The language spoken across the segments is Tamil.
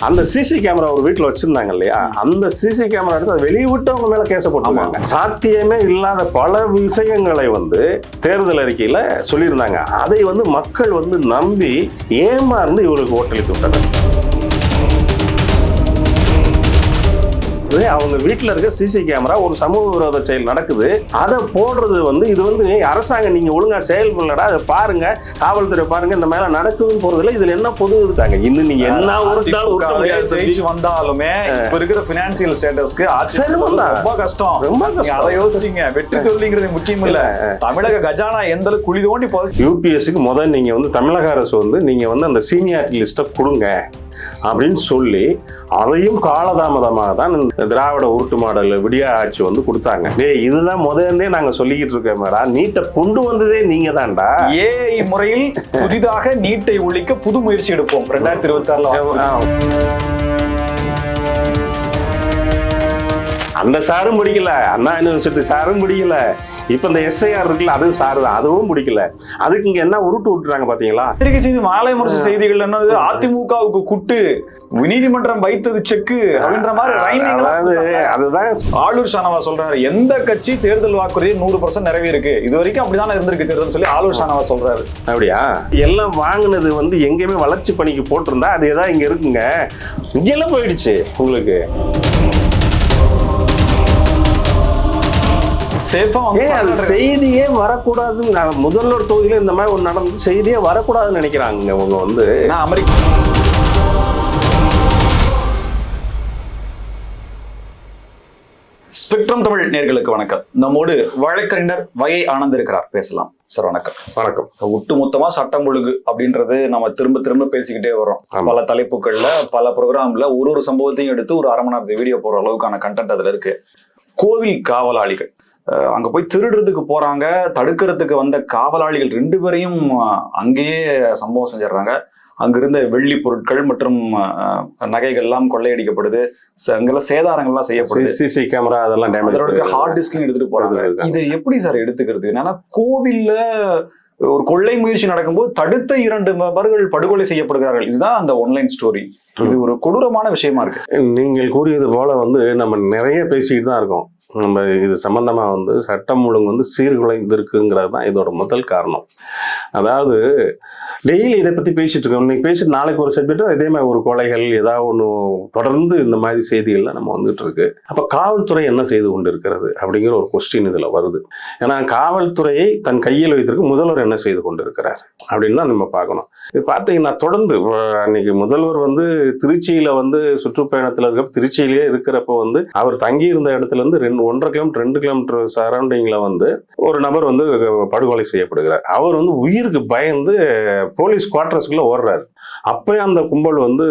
அந்த சிசி கேமரா ஒரு வீட்டில் வச்சிருந்தாங்க இல்லையா? அந்த சிசி கேமரா எடுத்து அதை வெளியே விட்டவங்க மேல கேச போட்டுருக்காங்க சாத்தியமே இல்லாத பல விஷயங்களை வந்து தேர்தல் அறிக்கையில சொல்லியிருந்தாங்க. அதை வந்து மக்கள் வந்து நம்பி ஏமாந்து இவருக்கு ஓட்டளித்து விட்டனர். இது அவங்க வீட்டில் இருக்க சிசி கேமரா ஒரு சமூக விரோத செயல் நடக்குது. அதை போடுறது வந்து இது வந்து அரசாங்கம் நீங்க ஒழுங்கா செயல்படலடா அதை பாருங்க. காவல்துறை பாருங்க இந்த மேல நடக்குதுன்னு போறதுல இதுல என்ன பொது இருக்காங்க? இன்னும் நீங்க என்ன உருட்டாலும் ஜெயிச்சு வந்தாலுமே இப்ப இருக்கிற பினான்சியல் ஸ்டேட்டஸ்க்கு தான். ரொம்ப கஷ்டம். ரொம்ப கஷ்டம். அதை யோசிச்சீங்க. வெற்றி தோல்விங்கிறது முக்கியம் இல்ல. தமிழக கஜானா எந்த அளவுக்கு குழி தோண்டி யூபிஎஸ்சிக்கு முதல் நீங்க வந்து தமிழக அரசு வந்து நீங்க வந்து அந்த சீனியாரிட்டி லிஸ்ட்டை கொடுங்க. அப்படின்னு சொல்லி அதையும் காலதாமதமாக தான் இந்த திராவிட உருட்டு மாடல் விடியா ஆட்சி வந்து கொடுத்தாங்க. டேய் இதுதான் முதல்ந்தே நாங்க சொல்லிக்கிட்டு இருக்கோம் மேடா. நீட்டை கொண்டு வந்ததே நீங்க தான்டா. ஏஐ முறையில் புதிதாக நீட்டை ஒழிக்க புது முயற்சி எடுப்போம். ரெண்டாயிரத்தி இருபத்தி ஆறுல அந்த சாரும் பிடிக்கல. அண்ணா யூனிவர்சிட்டி சாரும் பிடிக்கல. இப்ப இந்த எஸ்ஐஆர் இருக்குல்ல அதுவும் சாரு தான். அதுவும் பிடிக்கல. அதுக்கு இங்க என்ன உருட்டு விட்டுறாங்க பாத்தீங்களா? பத்திரிகை செய்தி மாலை முரசு செய்திகள் என்னது அதிமுகவுக்கு குட்டு. நீதிமன்றம் வைத்தது செக்கு. அப்படின்ற மாதிரி அதாவது. அதுதான் ஆளூர் ஷானவா சொல்றாரு எந்த கட்சி தேர்தல் வாக்குறுதி நூறு பர்சன்ட் நிறைவே இருக்கு இது வரைக்கும் அப்படிதான் இருந்திருக்கு தேர்தல் சொல்லி ஆளூர் ஷானவா சொல்றாரு. அப்படியா? எல்லாம் வாங்கினது வந்து எங்கேயுமே வளர்ச்சி பணிக்கு போட்டிருந்தா அது ஏதாவது இங்க இருக்குங்க. இங்கெல்லாம் போயிடுச்சு உங்களுக்கு. சேஃபா அது. செய்தியே வரக்கூடாதுன்னு நான் முதல்வர் தொகுதியில இந்த மாதிரி ஒன்று நடந்து செய்தியே வரக்கூடாதுன்னு நினைக்கிறாங்க அவங்க வந்து. ஏன்னா அமெரிக்கா ஸ்பெக்ட்ரம் தமிழ் நேர்களுக்கு வணக்கம். நம்மோடு வழக்கறிஞர் வகை ஆனந்த் இருக்கிறார். பேசலாம். சார் வணக்கம். வணக்கம். ஒட்டுமொத்தமா சட்டம் ஒழுங்கு அப்படின்றது நம்ம திரும்ப திரும்ப பேசிக்கிட்டே வரோம். பல தலைப்புகள்ல பல ப்ரோக்ராம்ல ஒரு ஒரு சம்பவத்தையும் எடுத்து ஒரு அரை மணி நேரத்து வீடியோ போடுற அளவுக்கான கண்டென்ட் அதுல இருக்கு. கோவில் காவலாளிகள். அங்க போய் திருடுறதுக்கு போறாங்க தடுக்கிறதுக்கு வந்த காவலாளிகள் ரெண்டு பேரையும் அங்கேயே சம்பவம் செஞ்சிடுறாங்க. அங்கிருந்த வெள்ளி பொருட்கள் மற்றும் நகைகள் எல்லாம் கொள்ளையடிக்கப்படுது. அங்கெல்லாம் சேதாரங்கள்லாம் செய்யப்படுது. சிசி கேமரா அதெல்லாம் டேமேஜ் ஹார்ட் டிஸ்கையும் எடுத்துட்டு போறாங்க. இது எப்படி சார் எடுத்துக்கிறது? என்னன்னா கோவில்ல ஒரு கொள்ளை முயற்சி நடக்கும்போது தடுத்த இரண்டு நபர்கள் படுகொலை செய்யப்படுகிறார்கள். இதுதான் அந்த ஒன்லைன் ஸ்டோரி இது ஒரு கொடூரமான விஷயமா இருக்கு. நீங்கள் கூறியது போல வந்து நம்ம நிறைய பேசிக்கிட்டு தான் இருக்கோம். நம்ம இது சம்மந்தமாக வந்து சட்டம் ஒழுங்கு வந்து சீர்குலைந்திருக்குங்கிறது தான் இதோட முதல் காரணம். அதாவது டெய்லி இதை பற்றி பேசிட்டு இருக்கோம். இன்னைக்கு பேசிட்டு நாளைக்கு ஒரு சப்ஜெக்ட் இதே மாதிரி ஒரு கொலைகள் ஏதாவது ஒன்று தொடர்ந்து இந்த மாதிரி செய்திகள்லாம் நம்ம வந்துட்டு இருக்கு. அப்போ காவல்துறை என்ன செய்து கொண்டு இருக்கிறது அப்படிங்கிற ஒரு கொஸ்டின் இதில் வருது. ஏன்னா காவல்துறையை தன் கையில் வைத்திருக்க முதல்வர் என்ன செய்து கொண்டு இருக்கிறார் அப்படின்னு தான் நம்ம பார்க்கணும். இது பார்த்தீங்கன்னா தொடர்ந்து அன்னைக்கு முதல்வர் வந்து திருச்சியில் வந்து சுற்றுப்பயணத்தில் இருக்க திருச்சியிலேயே இருக்கிறப்ப வந்து அவர் தங்கி இருந்த இடத்துல இருந்து ரெண்டு ஒன்றரை கிலோமீட்டர் ரெண்டு கிலோமீட்டர் சரௌண்டிங்கில் வந்து ஒரு நபர் வந்து படுகொலை செய்யப்படுகிறார். அவர் வந்து உயிருக்கு பயந்து போலீஸ் குவார்டர்ஸ்குள்ளே ஓடுறாரு. அப்பயும் அந்த கும்பல் வந்து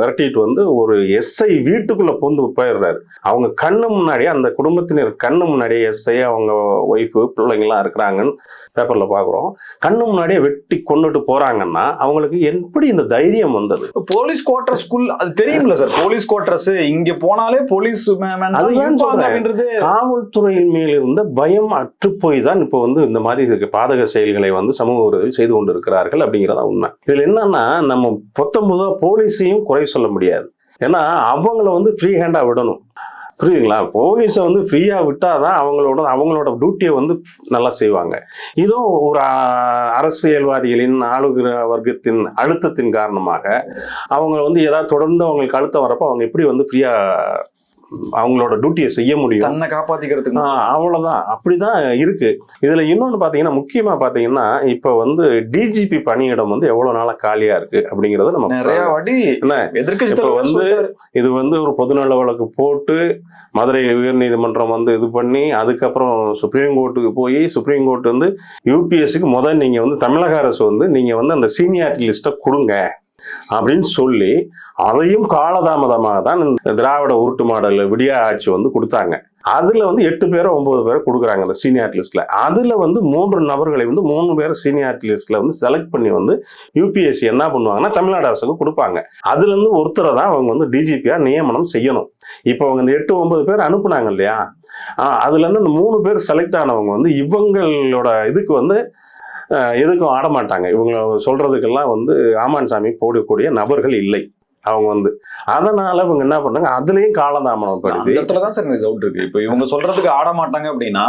விரட்டிட்டு வந்து ஒரு எஸ்ஐ வீட்டுக்குள்ள புந்து போயிடுறாரு. அவங்க கண்ணு முன்னாடியே அந்த குடும்பத்தினர் கண்ணு முன்னாடியே எஸ்ஐ அவங்க ஒய்ஃபு பிள்ளைங்களாம் இருக்கிறாங்கன்னு பேப்பர்ல பாக்குறோம். கண்ணு முன்னாடியே வெட்டி கொண்டுட்டு போறாங்கன்னா அவங்களுக்கு எப்படி இந்த தைரியம் வந்தது? போலீஸ் குவார்டர் ஸ்கூல் அது தெரியும்ல சார் போலீஸ் குவார்டர்ஸ் இங்க போனாலே போலீஸ் காவல்துறையின் மேல் இருந்த பயம் அற்றுப்போய் தான் இப்போ வந்து இந்த மாதிரி பாதக செயல்களை வந்து சமூக செய்து கொண்டு இருக்கிறார்கள் அப்படிங்கிறதா உண்மை. இதுல என்னன்னா நம்ம பொத்தம்பதா போலீஸையும் குறை சொல்ல முடியாது. ஏன்னா அவங்கள வந்து ஃப்ரீ ஹேண்டாக விடணும். புரியுதுங்களா? போலீஸை வந்து ஃப்ரீயாக விட்டால் தான் அவங்களோட அவங்களோட டியூட்டியை வந்து நல்லா செய்வாங்க. இதுவும் ஒரு அரசியல்வாதிகளின் ஆளுகிற வர்க்கத்தின் அழுத்தத்தின் காரணமாக அவங்க வந்து ஏதாவது தொடர்ந்து அவங்களுக்கு அழுத்தம் வரப்போ அவங்க எப்படி வந்து ஃப்ரீயாக அவங்களோட டியூட்டியை செய்ய முடியும். தன்னை காப்பாத்திக்கிறதுக்கு. ஆ, அவ்வளவுதான். அப்படிதான் இருக்கு. இதுல இன்னொன்னு பாத்தீங்கன்னா முக்கியமா பாத்தீங்கன்னா இப்ப வந்து டிஜிபி பணியிடம் வந்து எவ்வளவு நாளா காலியா இருக்கு அப்படிங்கறத நம்ம நிறைய வாட்டி என்ன? தலைவர் வந்து. இது வந்து ஒரு பொதுநல வழக்கு போட்டு மதுரை உயர்நீதிமன்றம் வந்து இது பண்ணி அதுக்கப்புறம் சுப்ரீம் கோர்ட்டுக்கு போய் சுப்ரீம் கோர்ட் வந்து யூபிஎஸ்சிக்கு முதல் நீங்க வந்து தமிழக அரசு வந்து நீங்க வந்து அந்த சீனியாரிட்டி லிஸ்ட்டை கொடுங்க அப்படின்னு சொல்லி அதையும் காலதாமதமாக தான் இந்த திராவிட உருட்டு மாடல் விடியா ஆட்சி வந்து கொடுத்தாங்க. அதில் வந்து எட்டு பேரோ ஒன்பது பேரோ கொடுக்குறாங்க அந்த சீனியாரிட்டி லிஸ்ட்ல அதில் வந்து மூன்று நபர்களை வந்து மூணு பேர் சீனியாரிட்டி லிஸ்ட்ல வந்து செலக்ட் பண்ணி வந்து யூபிஎஸ்சி என்ன பண்ணுவாங்கன்னா தமிழ்நாடு அரசுக்கு கொடுப்பாங்க. அதுலேருந்து ஒருத்தரை தான் அவங்க வந்து டிஜிபியாக நியமனம் செய்யணும். இப்போ அவங்க இந்த எட்டு ஒன்பது பேர் அனுப்புனாங்க இல்லையா? அதுலேருந்து அந்த இந்த மூணு பேர் செலக்ட் ஆனவங்க வந்து இவங்களோட இதுக்கு வந்து எதுக்கும் ஆடமாட்டாங்க. இவங்க சொல்கிறதுக்கெல்லாம் வந்து ஆமான் சாமி போடக்கூடிய நபர்கள் இல்லை. அவங்க வந்து. அதனால இவங்க என்ன பண்ணாங்க? அதுலயும் காலதாமதம் படுது. இடத்துலதான் இடத்துல தான் சார் இருக்கு. இப்போ இவங்க சொல்றதுக்கு ஆட மாட்டாங்க அப்படின்னா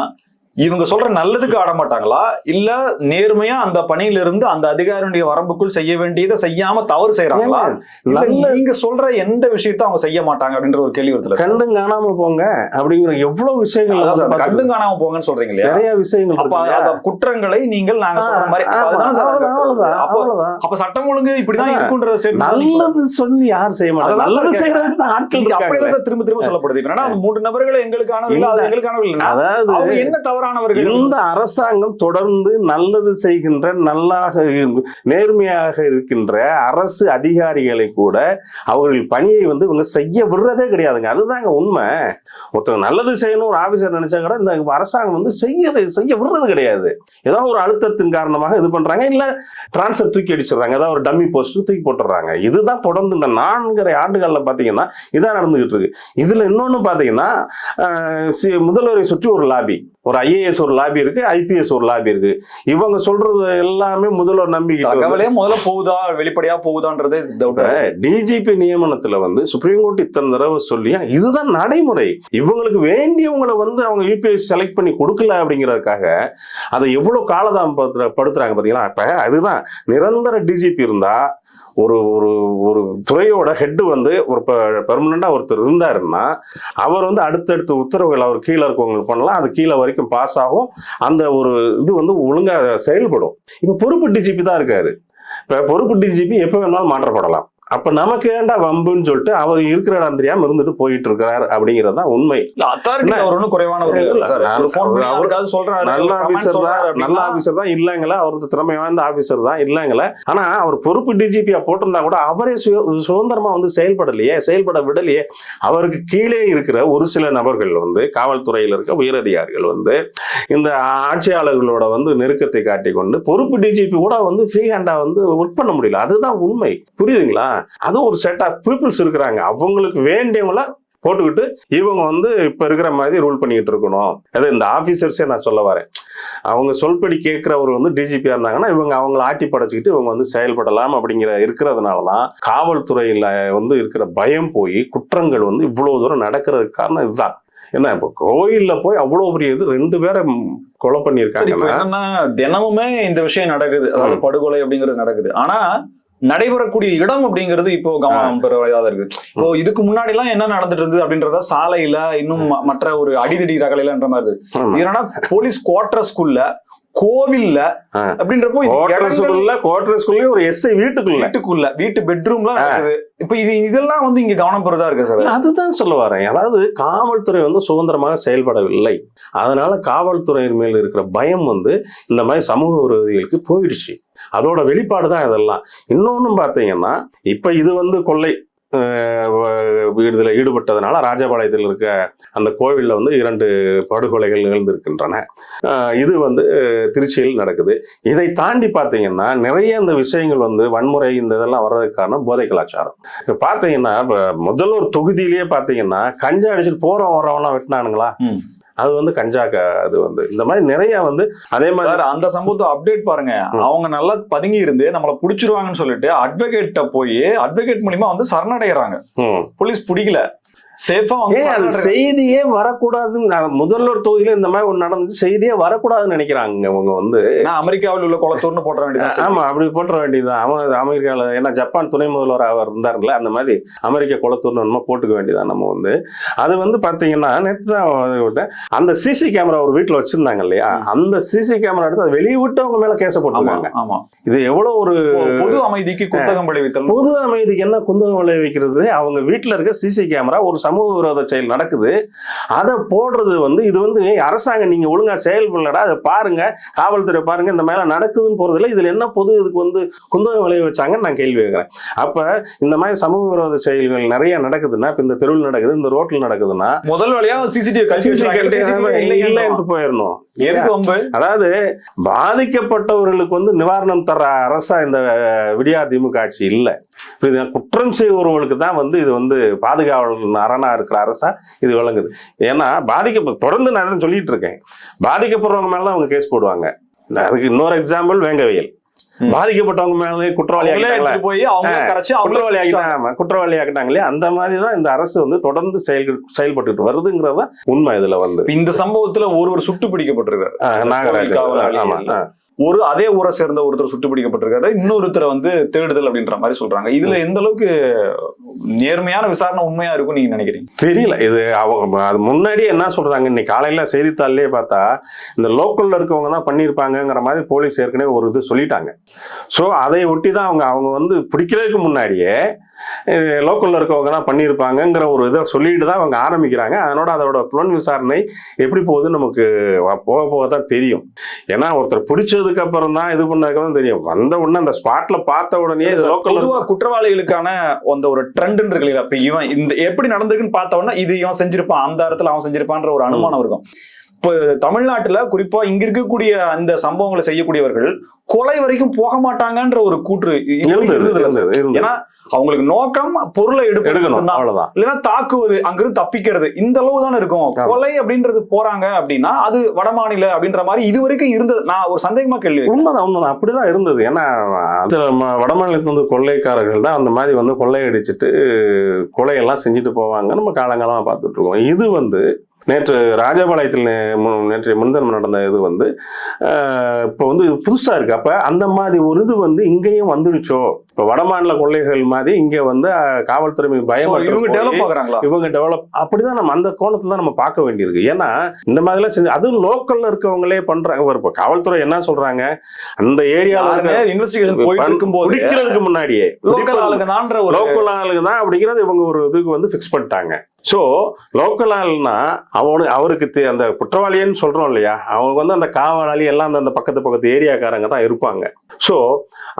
இவங்க சொல்ற நல்லதுக்கு ஆட மாட்டாங்களா? இல்ல நேர்மையா அந்த பணியில இருந்து அந்த அதிகாரியுடைய வரம்புக்குள் செய்ய வேண்டியதை செய்யாம தவறு செய்யறாங்களா நீங்க சொல்ற எந்த விஷயத்த அவங்க செய்ய மாட்டாங்க அப்படின்ற ஒரு கேள்வி வருதுல கண்டும் காணாம போங்க அப்படிங்கிற எவ்வளவு விஷயங்கள். கண்டும் காணாம போங்கன்னு சொல்றீங்க நிறைய விஷயங்கள் குற்றங்களை நீங்கள் நாங்க சொல்ற மாதிரி அப்போ சட்டம் ஒழுங்கு இப்படிதான். இருக்குன்ற நல்லது சொல்லி யார் செய்ய மாட்டாங்க? நல்லது செய்யறதுக்கு தான் ஆட்கள் அப்படியே திரும்ப திரும்ப சொல்லப்படுது. என்னன்னா மூன்று நபர்கள் அதாவது அவங்க என்ன தவறானவர்கள் இந்த அரசாங்கம் தொடர்ந்து நல்லது செய்கின்ற நல்லாக இரு- நேர்மையாக இருக்கின்ற அரசு அதிகாரிகளை கூட அவர்கள் பணியை வந்து இவங்க செய்ய விடுறதே கிடையாதுங்க. அதுதாங்க உண்மை. ஒருத்தர் நல்லது செய்யணும் ஒரு ஆபீசர் நினைச்சா கூட இந்த அரசாங்கம் வந்து செய்ய செய்ய விடுறது கிடையாது. ஏதோ ஒரு அழுத்தத்தின் காரணமாக இது பண்றாங்க. இல்ல டிரான்ஸ்ஃபர் தூக்கி அடிச்சிடுறாங்க. ஏதாவது ஒரு டம்மி போஸ்ட் தூக்கி போட்டுறாங்க இதுதான் தொடர்ந்து இந்த நான்கரை ஆண்டுகள்ல பாத்தீங்கன்னா இதான் நடந்துகிட்டு இருக்கு. இதுல இன்னொன்னு பாத்தீங்கன்னா சி- முதல்வரை சுற்றி ஒரு லாபி ஒரு ஐஏஎஸ் ஒரு லாபி இருக்கு ஐபிஎஸ் ஒரு லாபி இருக்கு. இவங்க சொல்றது எல்லாமே முதல்வர் நம்பிக்கிட்டு வந்து- தகவலே முதல்ல போகுதா வெளிப்படையா போகுதான்றதே டிஜிபி நியமனத்துல வந்து சுப்ரீம் கோர்ட் இத்தனை தடவை சொல்லி இதுதான் நடைமுறை. இவங்களுக்கு வேண்டியவங்களை வந்து அவங்க யூபிஎஸ் செலக்ட் பண்ணி கொடுக்கல அப்படிங்கிறதுக்காக அதை எவ்வளவு காலதாம படுத்துறாங்க பாத்தீங்களா? இப்ப அதுதான். நிரந்தர டிஜிபி இருந்தா ஒரு ஒரு ஒரு துறையோட ஹெட்டு வந்து ஒரு பெர்மனண்டா ஒருத்தர் இருந்தாருன்னா அவர் வந்து அடுத்தடுத்த உத்தரவுகள் அவர் கீழே இருக்கவங்களுக்கு பண்ணலாம். அது கீழே வரைக்கும் பாஸ் ஆகும். அந்த ஒரு இது வந்து ஒழுங்கா செயல்படும். இப்ப பொறுப்பு டிஜிபி தான் இருக்காரு. இப்ப பொறுப்பு டிஜிபி எப்ப வேணாலும் மாற்றப்படலாம். அப்ப நமக்கு ஏன்டா வம்புன்னு சொல்லிட்டு அவர் இருக்கிற இடம் தெரியாம இருந்துட்டு போயிட்டு இருக்கிறார் அப்படிங்கிறது தான் உண்மை. நல்ல ஆபீசர் தான் நல்ல ஆபீசர் தான் இல்லைங்களா அவருக்கு திறமை வாய்ந்த ஆபீசர் தான் இல்லைங்களா. ஆனா அவர் பொறுப்பு டிஜிபியா போட்டிருந்தா கூட அவரே சுதந்திரமா வந்து செயல்படலையே செயல்பட விடலையே. அவருக்கு கீழே இருக்கிற ஒரு சில நபர்கள் வந்து காவல்துறையில் இருக்க உயரதிகாரிகள் வந்து இந்த ஆட்சியாளர்களோட வந்து நெருக்கத்தை காட்டிக்கொண்டு பொறுப்பு டிஜிபி கூட வந்து ஃப்ரீ ஹேண்டா வந்து ஒர்க் பண்ண முடியல. அதுதான் உண்மை. புரியுதுங்களா? அது ஒரு செட் ஆஃப் பீப்புள்ஸ் இருக்கிறாங்க. அவங்களுக்கு வேண்டியவங்கள போட்டுக்கிட்டு இவங்க வந்து இப்ப இருக்கிற மாதிரி ரூல் பண்ணிட்டு இருக்கணும். அது இந்த ஆபீசர்ஸே நான் சொல்ல வரேன். அவங்க சொல்படி கேட்கிறவர் வந்து டிஜிபியா இருந்தாங்கன்னா இவங்க அவங்கள ஆட்டி படைச்சுக்கிட்டு இவங்க வந்து செயல்படலாம் அப்படிங்கிற இருக்கிறதுனால தான் காவல்துறையில வந்து இருக்கிற பயம் போய் குற்றங்கள் வந்து இவ்வளவு தூரம் நடக்கிறதுக்கு காரணம் இதுதான். என்ன இப்போ கோயில்ல போய் அவ்வளவு பெரிய இது ரெண்டு பேரை கொலை என்னன்னா தினமுமே இந்த விஷயம் நடக்குது. அதாவது படுகொலை அப்படிங்கிறது நடக்குது. ஆனா நடைபெறக்கூடிய இடம் அப்படிங்கிறது இப்போ கவனம் பெறதா இருக்கு. இப்போ இதுக்கு முன்னாடி எல்லாம் என்ன நடந்துட்டு இருந்தது அப்படின்றத சாலையில இன்னும் மற்ற ஒரு அடிதடி ரகலையிலன்ற மாதிரி இருக்கு போலீஸ் குவார்டர்ஸ்குள்ள கோவில்ல. அப்படின்றப்போ ஒரு எஸ்ஐ வீட்டுக்குள்ள. வீட்டுக்குள்ள வீட்டு பெட்ரூம்ல நடக்குது. இப்ப இது இதெல்லாம் வந்து இங்க கவனம் பெறதா இருக்கு சார் அதுதான் சொல்ல வரேன். அதாவது காவல்துறை வந்து சுதந்திரமாக செயல்படவில்லை. அதனால காவல்துறையின் மேல் இருக்கிற பயம் வந்து இந்த மாதிரி சமூக விரோதிகளுக்கு போயிடுச்சு. அதோட வெளிப்பாடு தான் இதெல்லாம். இன்னொன்னு பார்த்தீங்கன்னா இப்ப இது வந்து கொள்ளை அஹ், ஈடுபட்டதுனால ராஜபாளையத்தில் இருக்க அந்த கோவில்ல வந்து இரண்டு படுகொலைகள் நிகழ்ந்திருக்கின்றன. அஹ், இது வந்து திருச்சியில் நடக்குது. இதை தாண்டி பார்த்தீங்கன்னா நிறைய இந்த விஷயங்கள் வந்து வன்முறை இந்த இதெல்லாம் வர்றதுக்கு காரணம் போதை கலாச்சாரம். இப்ப பாத்தீங்கன்னா முதல்வர் தொகுதியிலேயே பார்த்தீங்கன்னா கஞ்சா அடிச்சுட்டு போகிறோம் வரவன்லாம் வெட்டினானுங்களா? அது வந்து கஞ்சா க- அது வந்து இந்த மாதிரி நிறைய வந்து அதே மாதிரி அந்த சம்பவத்தை அப்டேட் பாருங்க. அவங்க நல்லா பதுங்கி இருந்து நம்மள புடிச்சிருவாங்கன்னு சொல்லிட்டு அட்வொகேட்ட போய் அட்வொகேட் மூலியமா வந்து சரணடைகிறாங்க. போலீஸ் பிடிக்கல செய்தியே வரக்கூடாதுன்னு நான் முதல்வர் தொகுதியில இந்த மாதிரி ஒண்ணு நடந்துச்சு செய்தியே வரக்கூடாதுன்னு நினைக்கிறாங்க அவங்க வந்து. ஏன்னா அமெரிக்காவில் உள்ள குளத்தூர்னு போட வேண்டியது ஆமா அப்படி போட்டுற வேண்டியதுதான். அவன் அமெரிக்கால ஏன்னா ஜப்பான் துணை முதல்வர் அவர் இருந்தாருல்ல அந்த மாதிரி அமெரிக்க குளத்தூர்னு நம்ம போட்டுக்க வேண்டியதான் நம்ம வந்து. அது வந்து பாத்தீங்கன்னா நேற்று தான். அந்த சிசி கேமரா ஒரு வீட்டுல வச்சிருந்தாங்க இல்லையா. அந்த சிசி கேமரா எடுத்து அதை வெளியே விட்டு அவங்க மேல கேச போட்டிருக்காங்க ஆமா இது எவ்வளவு ஒரு பொது அமைதிக்கு குத்தகம் விளைவித்தல். பொது அமைதிக்கு என்ன குந்தகம் விளைவிக்கிறது? அவங்க வீட்டுல இருக்க சிசி கேமரா ஒரு சமூக விரோத செயல் நடக்குது அதை போடுறது வந்து இது வந்து அரசாங்கம் நீங்க ஒழுங்கா செயல்படலடா அதை பாருங்க காவல்துறை பாருங்க இந்த மேல நடக்குதுன்னு போறதுல இதுல என்ன பொது இதுக்கு வந்து குந்தகம் விளைய வச்சாங்கன்னு நான் கேள்வி கேட்கிறேன். அப்ப இந்த மாதிரி சமூக விரோத செயல்கள் நிறைய நடக்குதுன்னா இப்ப இந்த தெருவில் நடக்குது இந்த ரோட்ல நடக்குதுன்னா முதல் வழியா சிசிடிவி. CCTV இல்லைன்ட்டு இல்லைன்னு போயிடணும். அதாவது பாதிக்கப்பட்டவர்களுக்கு வந்து நிவாரணம் தர அரசா இந்த விடியா திமுக ஆட்சி இல்லை. இது குற்றம் செய்பவர்களுக்கு தான் வந்து இது வந்து பாதுகாவலர் அரணா இருக்கிற அரசா இது விளங்குது. ஏன்னா பாதிக்க தொடர்ந்து நான் தான் சொல்லிட்டு இருக்கேன். பாதிக்கப்படுறவங்க மேல தான் அவங்க கேஸ் போடுவாங்க. அதுக்கு இன்னொரு எக்ஸாம்பிள் வேங்கவியல். பாதிக்கப்பட்டவங்க மேலே குற்றவாளி போய் குற்றவாளி ஆகிட்டாங்க குற்றவாளி ஆக்கிட்டாங்களே அந்த மாதிரி தான் இந்த அரசு வந்து தொடர்ந்து செயல் செயல்பட்டு வருதுங்கிறத உண்மை இதுல வந்து. இந்த சம்பவத்துல ஒருவர் சுட்டு பிடிக்கப்பட்டிருக்காரு. காவலாளி ஆமா. ஒரு அதே ஊரை சேர்ந்த ஒருத்தர் சுட்டு பிடிக்கப்பட்டிருக்காரு இன்னொருத்தரை வந்து தேடுதல் அப்படின்ற மாதிரி சொல்றாங்க. இதுல எந்த அளவுக்கு நேர்மையான விசாரணை உண்மையா இருக்கும் நீங்க நினைக்கிறீங்க? தெரியல. இது அவங்க அது முன்னாடியே என்ன சொல்றாங்க? இன்னைக்கு காலையில செய்தித்தாள்லயே பார்த்தா இந்த லோக்கல்ல இருக்கவங்க தான் பண்ணியிருப்பாங்கங்கிற மாதிரி போலீஸ் ஏற்கனவே ஒரு இது சொல்லிட்டாங்க. ஸோ அதை ஒட்டி தான் அவங்க அவங்க வந்து பிடிக்கிறதுக்கு முன்னாடியே லோக்கல்ல தான் பண்ணியிருப்பாங்கங்கிற ஒரு இதை சொல்லிட்டு தான் அவங்க ஆரம்பிக்கிறாங்க. அதனோட அதோட புலன் விசாரணை எப்படி போகுதுன்னு நமக்கு போக போக தான் தெரியும். ஏன்னா ஒருத்தர் பிடிச்சதுக்கு அப்புறம் தான் இது பண்ணதுக்கு தான் தெரியும். வந்த உடனே அந்த ஸ்பாட்ல பார்த்த உடனே லோக்கல்ல பொதுவா குற்றவாளிகளுக்கான அந்த ஒரு ட்ரெண்ட் இருக்கு இல்லையா இப்ப இவன் இந்த எப்படி நடந்திருக்குன்னு பார்த்த உடனே இது இவன் செஞ்சிருப்பான் அந்த இடத்துல அவன் செஞ்சிருப்பான்ற ஒரு அனுமானம் இருக்கும். இப்போ தமிழ்நாட்டுல குறிப்பா இங்க இருக்கக்கூடிய அந்த சம்பவங்களை செய்யக்கூடியவர்கள் கொலை வரைக்கும் போக மாட்டாங்கன்ற ஒரு கூற்று ஏன்னா அவங்களுக்கு நோக்கம் பொருளை எடுக்கணும் எடுக்கணும் அவ்வளவுதான். இல்லைன்னா தாக்குவது அங்கிருந்து தப்பிக்கிறது இந்த அளவு தானே இருக்கும். கொலை அப்படின்றது போறாங்க அப்படின்னா அது வடமாநில அப்படின்ற மாதிரி இது வரைக்கும் இருந்தது. நான் ஒரு சந்தேகமா கேள்வி. உண்மைதான் உண்மைதான். அப்படிதான் இருந்தது. ஏன்னா வடமாநிலத்துல வந்து கொள்ளைக்காரர்கள் தான் அந்த மாதிரி வந்து கொள்ளையடிச்சிட்டு கொலையெல்லாம் செஞ்சுட்டு போவாங்க நம்ம காலங்காலமா பார்த்துட்டு இருக்கோம். இது வந்து நேற்று ராஜபாளையத்தில் நே- மு- நேற்று முன்தினம் நடந்த இது வந்து இப்போ வந்து இது புதுசா இருக்கு. அப்போ அந்த மாதிரி ஒரு இது வந்து இங்கேயும் வந்துடுச்சோ? இப்போ வடமாநில கொள்ளைகள் மாதிரி இங்க வந்து காவல்துறை பயம் இவங்க டெவலப் ஆகுறாங்களா? இவங்க டெவலப் அப்படிதான் நம்ம அந்த கோணத்துல தான் நம்ம பார்க்க வேண்டியிருக்கு. ஏன்னா இந்த மாதிரிலாம் செஞ்சு அதுவும் லோக்கல்ல இருக்கவங்களே பண்றாங்க இப்போ காவல்துறை என்ன சொல்றாங்க? அந்த ஏரியாவில் இன்வெஸ்டிகேஷன் போயிட்டு இருக்கும்போது பிடிக்கிறதுக்கு முன்னாடியே. லோக்கல் ஆளுங்க ஒரு லோக்கல் ஆளுங்க தான் அப்படிங்கிறது இவங்க ஒரு இதுக்கு வந்து ஃபிக்ஸ் பண்ணிட்டாங்க. ஸோ லோக்கல் ஆள்னா அவனு அவருக்கு அந்த குற்றவாளின்னு சொல்றோம் இல்லையா? அவங்க வந்து அந்த காவலாளி எல்லாம் அந்த- பக்கத்து பக்கத்து ஏரியாக்காரங்க தான் இருப்பாங்க. ஸோ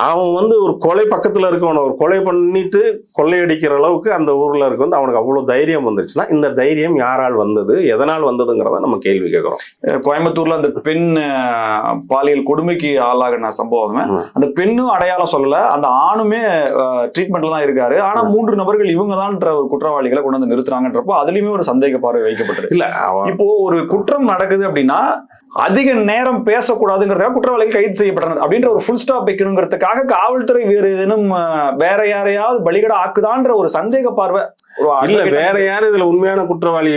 அவன் வந்து ஒரு கொலை பக்கத்துல இருக்கவன ஒரு கொலை பண்ணிட்டு கொள்ளையடிக்கிற அளவுக்கு அந்த ஊர்ல இருக்க வந்து அவனுக்கு அவ்வளவு தைரியம் வந்துருச்சுன்னா இந்த தைரியம் யாரால் வந்தது எதனால் வந்ததுங்கிறத நம்ம கேள்வி கேட்கிறோம். கோயம்புத்தூர்ல அந்த பெண் பாலியல் கொடுமைக்கு ஆளாகின சம்பவம். அந்த பெண்ணும் அடையாளம் சொல்லல அந்த ஆணுமே ட்ரீட்மெண்ட்ல தான் இருக்காரு. ஆனா மூன்று நபர்கள் இவங்க தான்ன்ற ஒரு குற்றவாளிகளை கொண்டு வந்து நிறுத்துறாங்கன்றப்போ அதுலயுமே ஒரு சந்தேக பார்வை வைக்கப்பட்டிருக்கு. இல்ல இப்போ ஒரு குற்றம் நடக்குது அப்படின்னா அதிக நேரம் பேசக்கூடாதுங்கிறதுக்காக குற்றவாளிகள் கைது செய்யப்பட்டனர் அப்படின்ற ஒரு ஃபுல் ஸ்டாப் வைக்கணுங்கிறதுக்காக காவல்துறை வேறு ஏதேனும் இன்னும் வேற யாரையாவது பலிகடா ஆக்குதான்ற ஒரு சந்தேக பார்வை இல்ல வேற யாரும் இதுல உண்மையான குற்றவாளி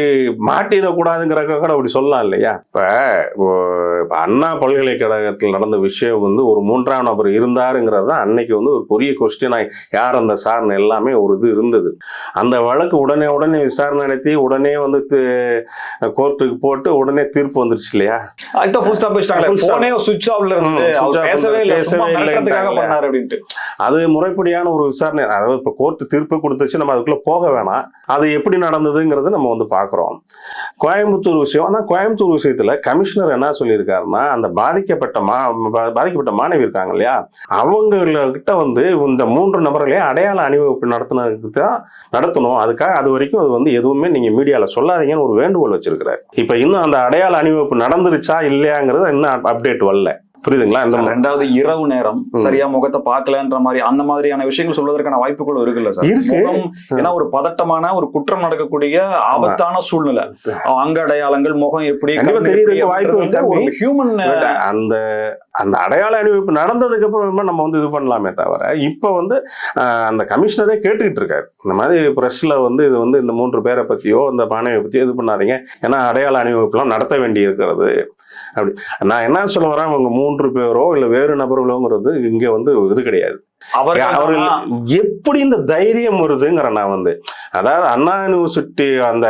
மாட்டிடக்கூடாதுங்கிறதுக்காக கூட அப்படி சொல்லலாம் இல்லையா இப்ப அண்ணா பல்கலைக்கழகத்தில் நடந்த விஷயம் வந்து ஒரு மூன்றாம் நபர் இருந்தாருங்கிறது தான் அன்னைக்கு வந்து ஒரு பெரிய கொஸ்டினா யார் அந்த சார்னு எல்லாமே ஒரு இது இருந்தது. அந்த வழக்கு உடனே உடனே விசாரணை நடத்தி உடனே வந்து கோர்ட்டுக்கு போட்டு உடனே தீர்ப்பு வந்துருச்சு இல்லையா? அது முறைப்படியான ஒரு விசாரணை. அதாவது இப்போ கோர்ட்டு தீர்ப்பு கொடுத்துச்சு நம்ம அதுக்குள்ள போக வேணாம். அது எப்படி நடந்ததுங்கிறது நம்ம வந்து பார்க்குறோம். கோயம்புத்தூர் விஷயம் ஆனால் கோயம்புத்தூர் விஷயத்தில் கமிஷனர் என்ன சொல்லியிருக்காருன்னா அந்த பாதிக்கப்பட்ட மா பா- பாதிக்கப்பட்ட மாணவி இருக்காங்க இல்லையா? அவங்கக்கிட்ட வந்து இந்த மூன்று நபர்களையும் அடையாள அணிவகுப்பு நடத்தினதுக்கு தான் நடத்தணும். அதுக்காக அது வரைக்கும் அது வந்து எதுவுமே நீங்கள் மீடியாவில் சொல்லாதீங்கன்னு ஒரு வேண்டுகோள் வச்சிருக்கிறார். இப்போ இன்னும் அந்த அடையாள அணிவகுப்பு நடந்துருச்சா இல்லையாங்கிறது இன்னும் அப்டேட் வரல. புரியுதுங்களா? இந்த ரெண்டாவது இரவு நேரம். சரியா முகத்தை பார்க்கலன்ற மாதிரி அந்த மாதிரியான விஷயங்கள் சொல்வதற்கான வாய்ப்புகளும் இருக்குல்ல சார். இருக்கு. முகம் ஏன்னா ஒரு பதட்டமான ஒரு குற்றம் நடக்கக்கூடிய ஆபத்தான சூழ்நிலை. அங்க அடையாளங்கள் முகம் எப்படி ஒரு. ஹியூமன் அந்த அந்த அடையாள அணிவகுப்பு நடந்ததுக்கு அப்புறமா நம்ம வந்து இது பண்ணலாமே தவிர இப்போ வந்து அந்த கமிஷனரே கேட்டுக்கிட்டு இருக்காரு. இந்த மாதிரி ப்ரெஸ்ல வந்து இது வந்து இந்த மூன்று பேரை பத்தியோ இந்த மாணவியை பத்தியோ இது பண்ணாதீங்க. ஏன்னா அடையாள அணிவகுப்புலாம் நடத்த வேண்டி இருக்கிறது அப்படி. நான் என்ன சொல்ல வரேன்? அவங்க மூன்று பேரோ இல்ல வேறு நபர்களோங்கிறது இங்க வந்து இது கிடையாது. அவர்கள் எப்படி இந்த தைரியம் வருதுங்கிற நான் வந்து அதாவது அண்ணா யூனிவர்சிட்டி அந்த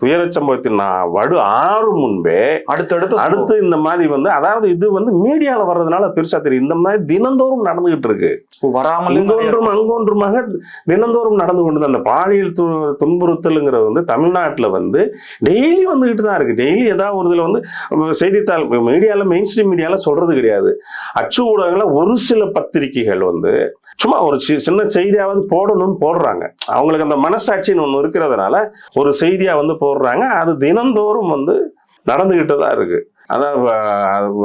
துயர சம்பவத்தின் நான் வடு ஆறு முன்பே அடுத்தடுத்து அடுத்து இந்த மாதிரி வந்து அதாவது இது வந்து மீடியால வர்றதுனால பெருசா தெரியும். இந்த மாதிரி தினந்தோறும் நடந்துகிட்டு இருக்கு. வராமல் இங்கொன்றும் அங்கொன்றுமாக தினந்தோறும் நடந்து கொண்டு அந்த பாலியல் து துன்புறுத்தலுங்கிறது வந்து தமிழ்நாட்டுல வந்து டெய்லி வந்துகிட்டு தான் இருக்கு. டெய்லி ஏதாவது ஒரு இதுல வந்து செய்தித்தாள் மீடியால மெயின் ஸ்ட்ரீம் மீடியால சொல்றது கிடையாது. அச்சு ஊடகங்கள ஒரு சில பத்திரிகைகள் வந்து சும்மா ஒரு சி- சின்ன செய்தியாவது போடணும்னு போடுறாங்க. அவங்களுக்கு அந்த மனசாட்சின்னு ஒன்று இருக்கிறதுனால ஒரு செய்தியாக வந்து போடுறாங்க. அது தினந்தோறும் வந்து நடந்துக்கிட்டு தான் இருக்குது அதான்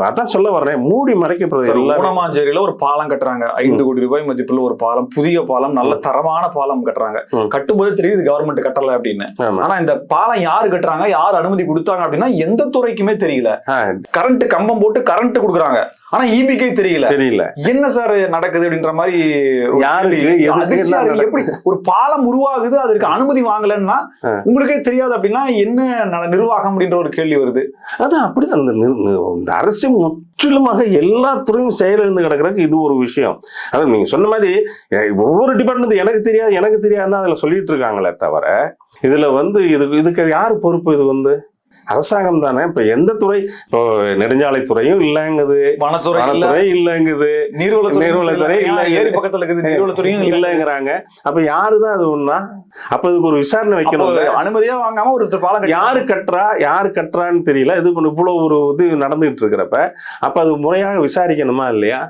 அதான் சொல்ல வர்றேன். மூடி மறைக்கப்படுறது எல்லாமே ஊனமாஞ்சேரியில ஒரு பாலம் கட்டுறாங்க. ஐந்து கோடி ரூபாய் மதிப்புள்ள ஒரு பாலம் புதிய பாலம் நல்ல தரமான பாலம் கட்டுறாங்க. கட்டும்போது தெரியுது கவர்மெண்ட் கட்டல அப்படின்னு. ஆனா இந்த பாலம் யாரு கட்டுறாங்க யார் அனுமதி கொடுத்தாங்க அப்படின்னா எந்த துறைக்குமே தெரியல. கரண்ட் கம்பம் போட்டு கரண்ட் கொடுக்குறாங்க. ஆனா ஈபிக்கே தெரியல. தெரியல. என்ன சார் நடக்குது அப்படின்ற மாதிரி. எப்படி ஒரு பாலம் உருவாகுது அதற்கு அனுமதி வாங்கலன்னா. உங்களுக்கே தெரியாது அப்படின்னா என்ன நிர்வாகம் அப்படின்ற ஒரு கேள்வி வருது. அதான் அப்படிதான் இந்த அரசு முற்றிலுமாக எல்லா துறையும் செயலிழந்து கிடக்கிறதுக்கு இது ஒரு விஷயம். அதான் நீங்க சொன்ன மாதிரி ஒவ்வொரு டிபார்ட்மெண்ட் எனக்கு தெரியாது எனக்கு தெரியாதுன்னு அதில் சொல்லிட்டு இருக்காங்களே தவிர இதுல வந்து இது இதுக்கு யார் பொறுப்பு இது வந்து? அரசாங்கம் தானே? இப்ப எந்த துறை? இப்போ நெடுஞ்சாலைத்துறையும் இல்லைங்குது. வனத்துறை வனத்துறை இல்லைங்குது. நீர்வளத்துறை நீர்வளத்துறை இல்ல. ஏரி பக்கத்துல இருக்குது நீர்வளத்துறையும் இல்ல. இல்லைங்கிறாங்க. அப்ப யாருதான் அது ஒண்ணா? அப்ப இதுக்கு ஒரு விசாரணை வைக்கணும் அனுமதியா வாங்காம ஒருத்தர் பாலம் யாரு கட்டுறா? யாரு கட்டுறான்னு தெரியல. இது இவ்வளவு ஒரு இது நடந்துட்டு இருக்கிறப்ப அப்ப அது முறையாக விசாரிக்கணுமா இல்லையா?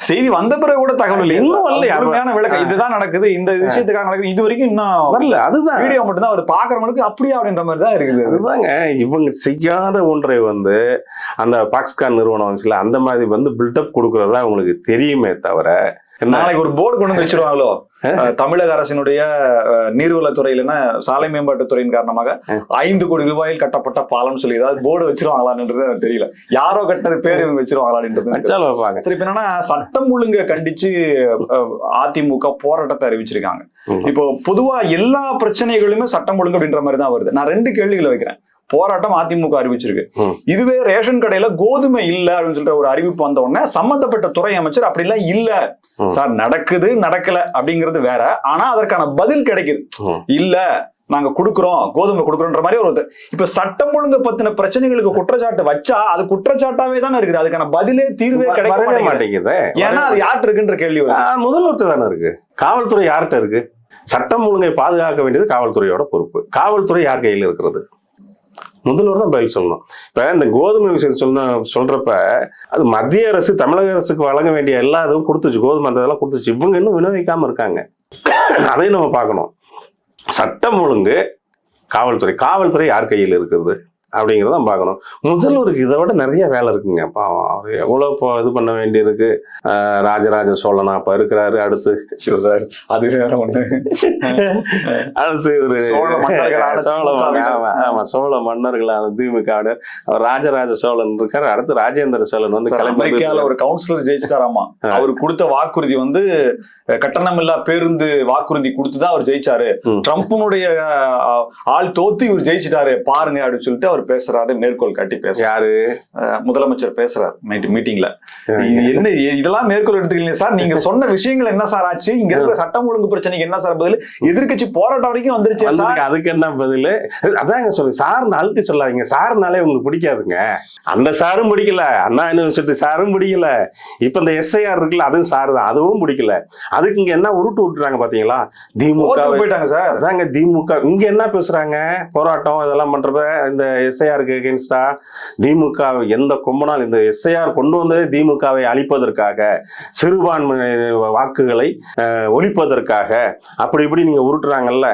செய்தி வந்த பிறகு கூட தகவல் இல்லையா இன்னும் சார்? வரலையா? முழுமையான விளக்கம். இதுதான் நடக்குது இந்த விஷயத்துக்காக நடக்குது இது வரைக்கும் இன்னும் வரல அதுதான் வீடியோ மட்டும் தான் அவர் பாக்குறவங்களுக்கு அப்படியே அப்படின்ற மாதிரி தான் இருக்குது அது. அதுதாங்க இவங்க செய்யாத ஒன்றை வந்து அந்த பாக்ஸ்கான் நிறுவனம் அந்த மாதிரி வந்து பில்டப் கொடுக்கறதா அவங்களுக்கு தெரியுமே தவிர நாளைக்கு ஒரு போர்டு கொண்டு வச்சிருவாங்களோ? தமிழக அரசினுடைய நீர்வளத்துறையிலன்னா சாலை மேம்பாட்டுத் துறையின் காரணமாக ஐந்து கோடி ரூபாயில் கட்டப்பட்ட பாலம் சொல்லி ஏதாவது போர்டு வச்சிருவாங்களான்றது எனக்கு தெரியல. யாரோ கட்டினது பேர் இவங்க வச்சிருவாங்களான்றது வைப்பாங்க. சரி இப்ப என்னன்னா சட்டம் ஒழுங்க கண்டிச்சு அதிமுக போராட்டத்தை அறிவிச்சிருக்காங்க. இப்போ பொதுவா எல்லா பிரச்சனைகளுமே சட்டம் ஒழுங்கு அப்படின்ற மாதிரி தான் வருது. நான் ரெண்டு கேள்விகளை வைக்கிறேன். போராட்டம் அதிமுக அறிவிச்சிருக்கு. இதுவே ரேஷன் கடையில கோதுமை இல்ல அப்படின்னு சொல்லிட்டு ஒரு அறிவிப்பு வந்த உடனே சம்பந்தப்பட்ட துறை அமைச்சர் அப்படிலாம் இல்ல. ம். சார் நடக்குது நடக்கல அப்படிங்கிறது வேற. ஆனா அதற்கான பதில் கிடைக்குது. இல்ல நாங்க கொடுக்குறோம் கோதுமை கொடுக்குறோன்ற மாதிரி ஒரு இப்ப சட்டம் ஒழுங்கு பத்தின பிரச்சனைகளுக்கு குற்றச்சாட்டு வச்சா அது குற்றச்சாட்டாவே தானே இருக்குது. அதுக்கான பதிலே தீர்வே கிடைக்க மாட்டேங்குது. ஏன்னா அது யார்கிட்ட இருக்குன்ற கேள்வி முதல்வர்கிட்ட தானே இருக்கு. காவல்துறை யார்கிட்ட இருக்கு? சட்டம் ஒழுங்கை பாதுகாக்க வேண்டியது காவல்துறையோட பொறுப்பு. காவல்துறை யார் கையில் இருக்கிறது? முதல்வர் தான் பதில் சொல்லணும். இப்போ இந்த கோதுமை விஷயம் சொன்ன சொல்கிறப்ப அது மத்திய அரசு தமிழக அரசுக்கு வழங்க வேண்டிய எல்லா இதுவும் கொடுத்துச்சு. கோதுமை அந்த இதெல்லாம் கொடுத்துச்சு. இவங்க இன்னும் வினவிக்காமல் இருக்காங்க. அதையும் நம்ம பார்க்கணும். சட்டம் ஒழுங்கு காவல்துறை. காவல்துறை யார் கையில் இருக்கிறது? அப்படிங்கிறத பார்க்கணும். முதல்வருக்கு இதை விட நிறைய வேலை இருக்குங்க. பாவம் அவர் எவ்வளோ இப்போ இது பண்ண வேண்டியிருக்கு. ராஜராஜ சோழனா அப்ப இருக்கிறாரு அடுத்து. சார் அது வேற ஒண்ணு. அடுத்து ஒரு சோழ மன்னர்களான சோழ மன்னர்களான திமுக வர். அவர் ராஜராஜ சோழன் இருக்காரு. அடுத்து ராஜேந்திர சோழன் வந்து அமெரிக்கால ஒரு கவுன்சிலர் ஜெயிச்சிட்டாராமா? அவர் கொடுத்த வாக்குறுதி வந்து கட்டணமில்லா பேருந்து வாக்குறுதி கொடுத்துதான் அவர் ஜெயிச்சாரு. ட்ரம்ப்னுடைய ஆள் தோத்து இவர் ஜெயிச்சிட்டாரு. பாருங்க அப்படின்னு சொல்லிட்டு அவர் பேசுறாரு மேற்கோள் காட்டி பேசுறாரு யாரு? முதலமைச்சர் பேசுறாரு நைட் மீட்டிங்ல என்ன இதெல்லாம் மேற்கோள் எடுத்துக்கலீங்க சார். நீங்க சொன்ன விஷயங்கள் என்ன சார் ஆச்சு? இங்க இருக்கிற சட்டம் ஒழுங்கு பிரச்சனைக்கு என்ன சார் பதில்? எதிர்க்கட்சி போராட்டம் வரைக்கும் வந்துருச்சு சார். அதுக்கு என்ன பதில்? அதாங்க சொல்லு சார்னு அழுத்தி சொல்லாதீங்க. சார்னாலே உங்களுக்கு பிடிக்காதுங்க. அந்த சாரும் பிடிக்கல. அண்ணா யூனிவர்சிட்டி சாரும் பிடிக்கல. இப்ப இந்த எஸ்ஐஆர் இருக்குல்ல அதுவும் சார் தான். அதுவும் பிடிக்கல. அதுக்கு இங்க என்ன உருட்டு விட்டுறாங்க பாத்தீங்களா? திமுக போயிட்டாங்க சார். அதாங்க திமுக. இங்க என்ன பேசுறாங்க? போராட்டம் இதெல்லாம் பண்றப்ப இந்த எஸ்ஐஆருக்கு எகென்ஸ்டா திமுக எந்த கொம்பனால் இந்த எஸ்ஐஆர் கொண்டு வந்ததே திமுகவை அழிப்பதற்காக சிறுபான்மை வாக்குகளை ஒழிப்பதற்காக. அப்படி இப்படி நீங்க உருட்டுறாங்கல்ல?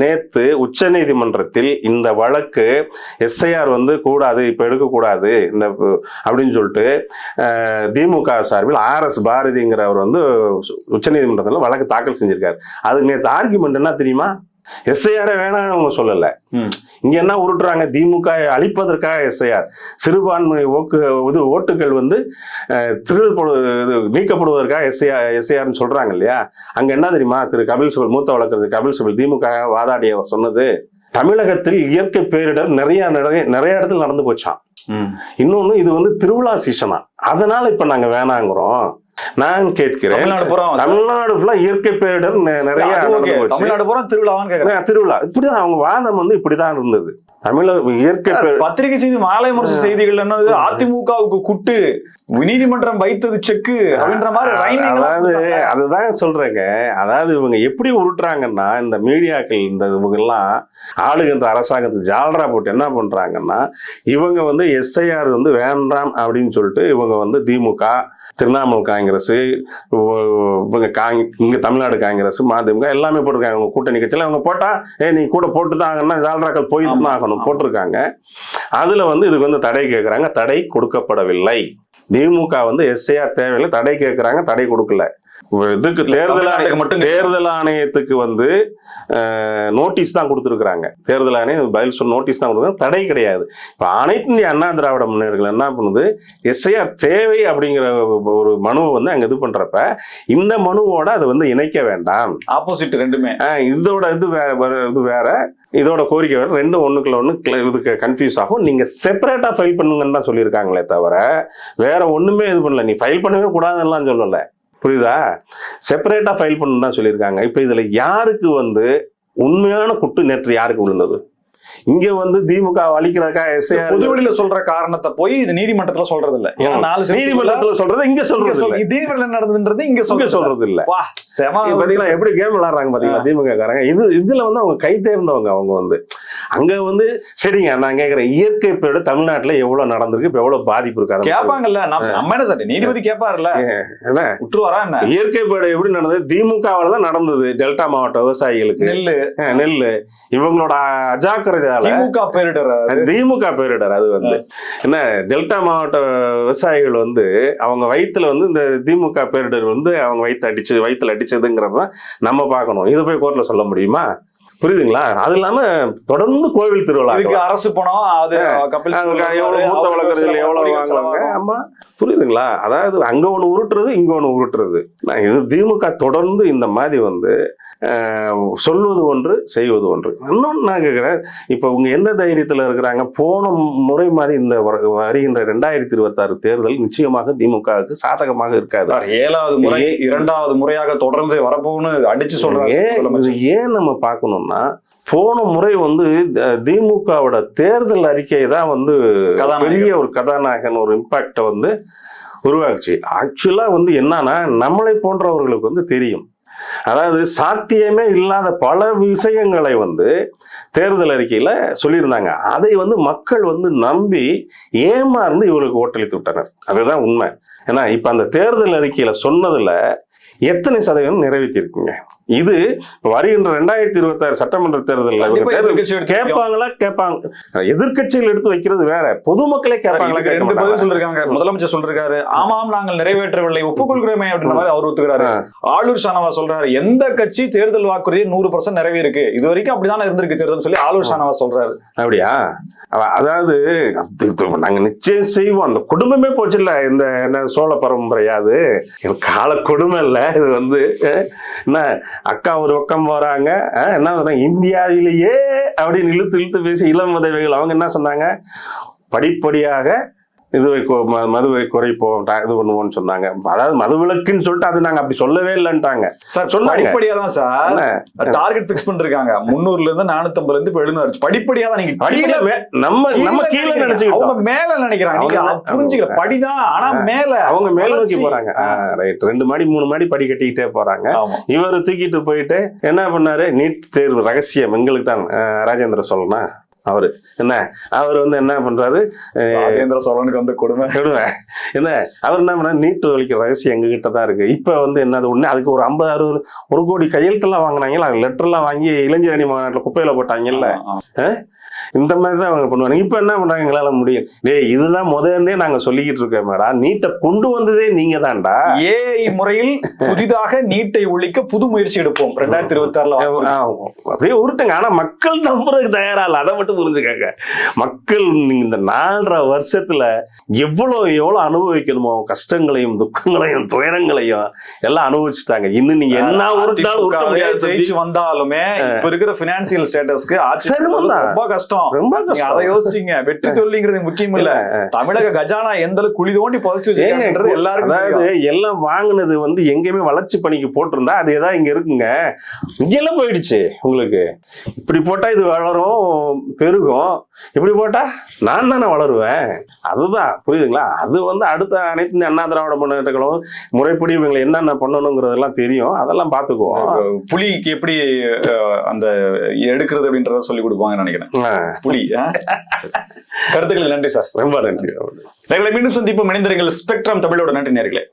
நேத்து உச்சநீதிமன்றத்தில் இந்த வழக்கு எஸ்ஐஆர் வந்து கூடாது இப்போ எடுக்கக்கூடாது இந்த அப்படின்னு சொல்லிட்டு திமுக சார்பில் ஆர் எஸ் பாரதிங்கிறவர் வந்து உச்சநீதிமன்றத்தில் வழக்கு தாக்கல் செஞ்சிருக்காரு. அதுக்கு நேற்று ஆர்குமெண்ட் என்ன தெரியுமா? எஸ்ஐஆர் வேணாம்னு அவங்க சொல்லல. இங்க என்ன உருட்டுறாங்க? திமுக அழிப்பதற்காக எஸ்ஐஆர் சிறுபான்மை ஓக்கு இது ஓட்டுகள் வந்து இது நீக்கப்படுவதற்காக எஸ்ஐஆர் எஸ்ஐஆர்னு சொல்றாங்க இல்லையா? அங்க என்ன தெரியுமா? திரு கபில் சிபல் மூத்த வழக்கறிஞர் கபில் சிபல் திமுக வாதாடியவர் சொன்னது தமிழகத்தில் இயற்கை பேரிடர் நிறைய நிறைய நிறைய இடத்துல நடந்து போச்சாம். இன்னொன்னு இது வந்து திருவிழா சீசனா அதனால இப்ப நாங்க வேணாங்கிறோம். நான் கேட்கிறேன் தமிழ்நாடு ஃபுல்லா இயற்கை பேரிடர் நிறைய. தமிழ்நாடு பூரா திருவிழாவான்னு கேக்குறேன். அஹ் திருவிழா. இப்படிதான் அவங்க வாதம் வந்து இப்படிதான் இருந்தது. தமிழக இயற்கை பத்திரிகை செய்தி மாலை முரசு செய்திகள் என்னது? அதிமுகவுக்கு குட்டு நீதிமன்றம் வைத்தது செக்கு அப்படின்ற மாதிரி அதாவது. அதுதான் சொல்றேங்க. அதாவது இவங்க எப்படி உருட்டுறாங்கன்னா இந்த மீடியாக்கள் இந்த இவங்க எல்லாம் ஆளுகின்ற அரசாங்கத்துக்கு ஜால்ரா போட்டு என்ன பண்றாங்கன்னா இவங்க வந்து எஸ்ஐஆர் வந்து வேண்டாம் அப்படின்னு சொல்லிட்டு இவங்க வந்து திமுக திரிணாமுல் காங்கிரஸ் இவங்க காங் இங்க தமிழ்நாடு காங்கிரஸ் மதிமுக எல்லாமே போட்டிருக்காங்க. அவங்க கூட்டணி கட்சியில அவங்க போட்டா ஏ நீ கூட போட்டு தாங்கன்னா ஜால்ராக்கள் போய் தான் ஆகணும். போட்டிருக்காங்க. அதுல வந்து இதுக்கு வந்து தடை கேட்கறாங்க தடை கொடுக்கப்படவில்லை. திமுக வந்து எஸ்ஐஆர் தேவையில்லை. தடை கேட்கறாங்க தடை கொடுக்கல. இதுக்கு தேர்தல் ஆணைய- தமிழ்நாட்டுக்கு மட்டும் தேர்தல் ஆணையத்துக்கு வந்து நோட்டீஸ் தான் கொடுத்துருக்குறாங்க. தேர்தல் ஆணையம் பதில் சொல் நோட்டீஸ் தான் கொடுத்துருக்காங்க தடை கிடையாது. இப்போ அனைத்து இந்திய அண்ணா திராவிட முன்னேற்கள் என்ன பண்ணுது? எஸ்ஐஆர் தேவை அப்படிங்கிற ஒரு மனுவை வந்து அங்கே இது பண்றப்ப இந்த மனுவோட அதை வந்து இணைக்க வேண்டாம். ஆப்போசிட் ரெண்டுமே. இதோட இது வேற இது வேற. இதோட கோரிக்கை வேற. ரெண்டும் ஒண்ணுக்குள்ள ஒன்று இதுக்கு கன்ஃபியூஸ் ஆகும். நீங்க செப்பரேட்டா ஃபைல் பண்ணுங்கன்னு தான் சொல்லியிருக்காங்களே தவிர வேற ஒண்ணுமே இது பண்ணல. நீ ஃபைல் பண்ணவே கூடாதுன்னெலாம் சொல்லல. புரியுதா? செப்பரேட்டாக ஃபைல் பண்ணணும் தான் சொல்லியிருக்காங்க. இப்போ இதில் யாருக்கு வந்து உண்மையான குட்டு நேற்று யாருக்கு விழுந்தது? இங்க வந்து திமுக அழிக்கிறக்கா எஸ்ஐஆர் பொதுவெளியில சொல்ற காரணத்தை போய் இது நீதிமன்றத்துல சொல்றது இல்ல ஏன்னா நாலு நீதிமன்றத்துல சொல்றது இங்க சொல்றது சொல்- இல்ல நீதிமன்றம் நடந்ததுன்றது இங்க இங்க சொல்றது இல்ல வா செம பாத்தீங்களா எப்படி கேம் விளையாடுறாங்க பாத்தீங்களா திமுக காரங்க இது இதுல வந்து அவங்க கை தேர்ந்தவங்க அவங்க வந்து. அங்க வந்து சரிங்க நான் கேக்குறேன் இயற்கை பேரிட தமிழ்நாட்டுல எவ்வளவு நடந்திருக்கு இப்ப எவ்வளவு பாதிப்பு இருக்கு அதை மட்டும் கேப்பாங்கல்ல நம்ம என்ன சார் நீதிபதி கேப்பாருல்ல? என்ன? விட்டுருவாரா என்ன? இயற்கை பேரிட எப்படி நடந்தது? திமுகவால தான் நடந்தது டெல்டா மாவட்ட விவசாயிகளுக்கு. நெல்லு. நெல்லு. இவங்களோட அஜாக்கிரதையால திமுக பேரிடர் திமுக பேரிடர் அது வந்து. என்ன டெல்டா மாவட்ட விவசாயிகள் வந்து அவங்க வயித்துல வந்து இந்த திமுக பேரிடர் வந்து அவங்க வயிற்று அடிச்சு வயித்துல அடிச்சதுங்கிறது நம்ம பார்க்கணும். இதை போய் கோர்ட்ல சொல்ல முடியுமா? புரியுதுங்களா? அது இல்லாம தொடர்ந்து கோவில் திருவிழா. இதுக்கு அரசு பணம் அது எவ்வளவு மூத்த வழக்கறிஞர்கள் எவ்வளவு வாங்குவாங்க. ஆமா. புரியுதுங்களா? அதாவது அங்க ஒண்ணு உருட்டுறது இங்க ஒண்ணு உருட்டுறது. நான் இது திமுக தொடர்ந்து இந்த மாதிரி வந்து சொல்வது ஒன்று செய்வது ஒன்று. இன்னொன்னு நான் கேட்கிறேன் இப்ப உங்க எந்த தைரியத்துல இருக்கிறாங்க? போன முறை மாதிரி இந்த வர- வருகின்ற ரெண்டாயிரத்தி இருபத்தாறு தேர்தல் நிச்சயமாக திமுகவுக்கு சாதகமாக இருக்காது. ஏழாவது முறை இரண்டாவது முறையாக தொடர்ந்து வரப்போன்னு அடிச்சு சொல்றாரு ஏன் நம்ம பார்க்கணும்னா போன முறை வந்து திமுகவோட தேர்தல் அறிக்கை தான் வந்து. பெரிய ஒரு கதாநாயகன் ஒரு இம்பாக்டை வந்து உருவாக்குச்சு. ஆக்சுவலா வந்து என்னன்னா நம்மளை போன்றவர்களுக்கு வந்து தெரியும். அதாவது சாத்தியமே இல்லாத பல விஷயங்களை வந்து தேர்தல் அறிக்கையில சொல்லியிருந்தாங்க. அதை வந்து மக்கள் வந்து நம்பி ஏமாந்து இவருக்கு ஓட்டளித்து விட்டனர். அதுதான் உண்மை. ஏன்னா இப்ப அந்த தேர்தல் அறிக்கையில சொன்னதுல எத்தனை சதவீதம் நிறைவேற்றிருக்குங்க இது வருகின்ற ரெண்டாயிரத்தி இருபத்தி ஆறு சட்டமன்ற தேர்தலில். கேட்பாங்களா? கேட்பாங்க. எதிர்க்கட்சிகள் எடுத்து வைக்கிறது வேற. பொதுமக்களே கேட்க ரெண்டு பதில்? சொல்லிருக்காங்க. முதலமைச்சர் சொல்றாரு ஆமாம் நாங்கள் நிறைவேற்றவில்லை. ஒப்புக்கொள்கிறோமே அப்படின்ற மாதிரி அவர் ஒத்துக்கிறாரு. ஆளூர் ஷானவாஸ் சொல்றாரு எந்த கட்சி தேர்தல் வாக்குறுதி நூறு பர்சன்ட் நிறைவேறிருக்கு? இது வரைக்கும் அப்படிதானே இருந்திருக்கு தேர்தல் சொல்லி ஆளூர் ஷானவாஸ் சொல்றாரு. அப்படியா? அதாவது நாங்க நிச்சயம் செய்வோம். அந்த குடும்பமே போச்சு இல்ல இந்த என்ன சோழ பரம்பரையா அது. இது கால கொடுமை இல்ல. இது வந்து என்ன அக்கா ஒரு பக்கம் போறாங்க என்ன சொல்றாங்க? இந்தியாவிலேயே அப்படின்னு இழுத்து இழுத்து பேசி இளம் உதவிகள் அவங்க என்ன சொன்னாங்க? படிப்படியாக இதுவை மதுவை குறைப்போம் இது பண்ணுவோம்னு சொன்னாங்க. அதாவது மதுவிலக்குன்னு சொல்லிட்டு அது நாங்க அப்படி சொல்லவே இல்லைன்ட்டாங்க. சார் சொன்னாங்க. படிப்படியா தான் சார்? டார்கெட் பிக்ஸ் பண்ணிருக்காங்க முன்னூறுல இருந்து நானூத்தம்பதுல இருந்து இப்ப எழுநூறு படிப்படியா தான் நீங்க படிப்படியா நம்ம நம்ம கீழே. நினைச்சுக்கிட்டோம். அவங்க மேல நினைக்கிறாங்க. நீங்க புரிஞ்சுக்கல. படிதான் ஆனா மேல அவங்க மேல் நோக்கி. போறாங்க. ரைட் ரெண்டு மாடி மூணு மாடி படி கட்டிக்கிட்டே போறாங்க. இவர் தூக்கிட்டு போயிட்டு என்ன பண்ணாரு? நீட் தேர்வு ரகசியம் எங்களுக்கு தான். ராஜேந்திர சோழனா அவரு. என்ன? அவர் வந்து என்ன பண்றாரு? அஹ், ராஜேந்திர சோழனுக்கு வந்து கொடுமை. சொல்லுவேன். என்ன? அவர் என்ன பண்ணாரு? நீட் ஒழிக்கிற ரகசியம் எங்க கிட்ட தான் இருக்கு. இப்ப வந்து என்னது ஒண்ணு அதுக்கு ஒரு ஐம்பது அறுபது ஒரு கோடி கையெழுத்தெல்லாம் வாங்கினாங்கல்ல லெட்டர் எல்லாம் வாங்கி இளைஞரணி மாநாட்டில் குப்பையில போட்டாங்கல்ல. இந்த மாதிரி தான் அவங்க பண்ணுவாங்க. இப்ப என்ன பண்றாங்க? எங்களால முடியும். டேய் இதுதான் முதல்ல நாங்க சொல்லிக்கிட்டு இருக்கோம் மேடம் நீட்டை கொண்டு வந்ததே நீங்க தான்டா ஏஐ முறையில் புதிதாக நீட்டை ஒழிக்க புது முயற்சி எடுப்போம். ரெண்டாயிரத்தி இருபத்தி ஆறுல அப்படியே உருட்டுங்க. ஆனா மக்கள் நம்புறதுக்கு தயாரா இல்ல. அதை மட்டும் புரிஞ்சுக்கங்க. மக்கள் இந்த நாலரை வருஷத்துல எவ்வளவு எவ்வளவு அனுபவிக்கணுமோ கஷ்டங்களையும் துக்கங்களையும் துயரங்களையும் எல்லாம் அனுபவிச்சுட்டாங்க. இன்னும் நீங்க என்ன உருட்டாலும் உருட்ட முடியாது ஜெயிச்சு வந்தாலுமே இப்ப இருக்கிற பினான்சியல் ஸ்டேட்டஸ்க்கு. ரொம்ப கஷ்டம். ரொம்ப நீங்க அதை கஷ்டம் யோசிச்சீங்க. வெற்றி தோல்விங்கிறது முக்கியம் இல்ல. தமிழக கஜானா எந்த அளவுக்கு குழி தோண்டி புதைச்சு வச்சிருக்காங்கன்றது எல்லாருக்கும் அதாவது. எல்லாம் வாங்குனது வந்து எங்கேயுமே வளர்ச்சி பணிக்கு போட்டிருந்தா அது ஏதாவது இங்க இருக்குங்க. இங்கெல்லாம் போயிடுச்சு உங்களுக்கு. இப்படி போட்டா இது வளரும் பெருகும். இப்படி போட்டா நான் தானே வளருவேன். அதுதான். புரியுதுங்களா? அது வந்து அடுத்த அனைத்து இந்த அண்ணா திராவிட முன்னேற்றங்களும் முறைப்படி இவங்களை என்னென்ன பண்ணணுங்கிறதெல்லாம் தெரியும். அதெல்லாம் பார்த்துக்குவோம். புலிக்கு எப்படி அந்த எடுக்கிறது அப்படின்றத சொல்லி கொடுப்பாங்கன்னு நினைக்கிறேன். புலி. கருத்துக்கள் நன்றி சார். ரொம்ப நன்றி. மீண்டும் சந்திப்போம். இணைந்திருங்கள். ஸ்பெக்ட்ரம் தமிழோட நன்றி நேர்களே.